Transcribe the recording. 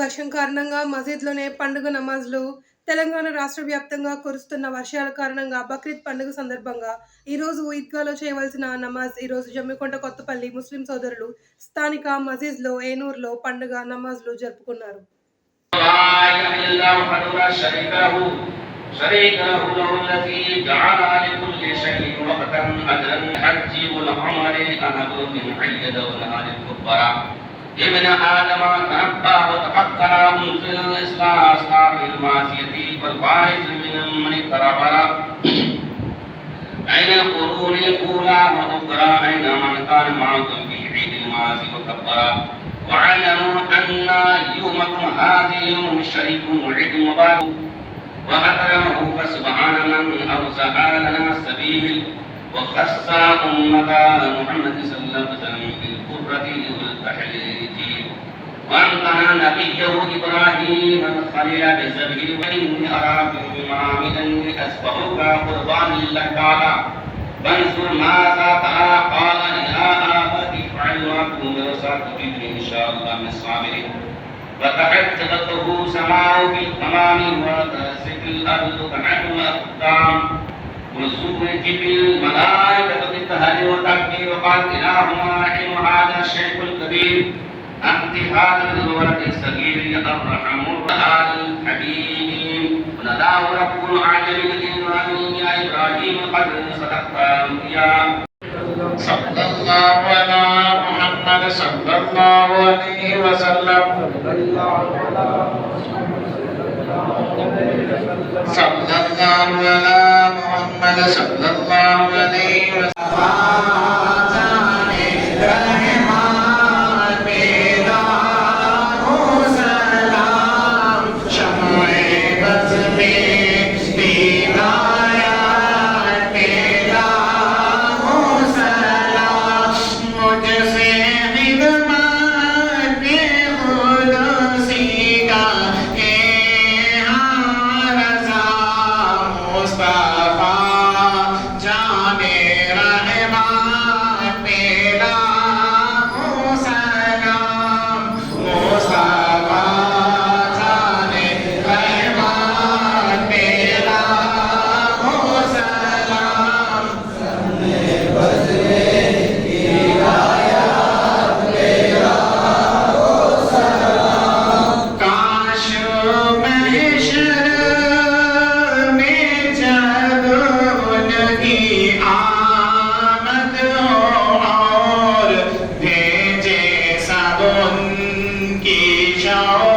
వర్షం కారణంగా మసీద్లోనే పండుగ నమాజ్లు తెలంగాణ రాష్ట్ర వ్యాప్తంగా కురుస్తున్న వర్షాల కారణంగా బక్రీద్ పండుగ సందర్భంగా ఈ రోజు ఈద్గాలో చేయవలసిన నమాజ్ ఈరోజు జమ్మికొండ కొత్తపల్లి ముస్లిం సోదరులు స్థానిక మసీద్లో ఏనూరులో పండుగ నమాజ్లు జరుపుకున్నారు. ابن آدم تنبأ وتفكر الإصلاح أصحاب المعصية والفائز من من اقترب. أين القرون الأولى وأخرى أين من كان معكم في عيد المعاصي وكبرا واعلموا أن يومكم هذه يوم الشريك وعيد مبارك. وأكرمه فسبحان من أرسل لنا السبيل. وخص أمة محمد صلى الله عليه وسلم بالقرة وأنقذ نبيه إبراهيم الخليل بالذبح وإني أراكم بمعاملا لأسبحك قربان تعالى فانظر ماذا ترى قال يا آبت افعل ما تؤمر إن شاء الله من الصابرين فتحجبته سماء في التمام وتسك الأرض تنعم الأقدام وزوجت الملائكة بالتهل والتكبير وقال إلهنا رحم هذا الشيخ الكبير أنت هذا الولد الصغير الرحم الحبيب وناداه رب العالمين إبراهيم يا إبراهيم قد صدقت يا صلى الله على محمد صلى الله عليه وسلم صلى الله على محمد صلى الله عليه وسلم Amen. our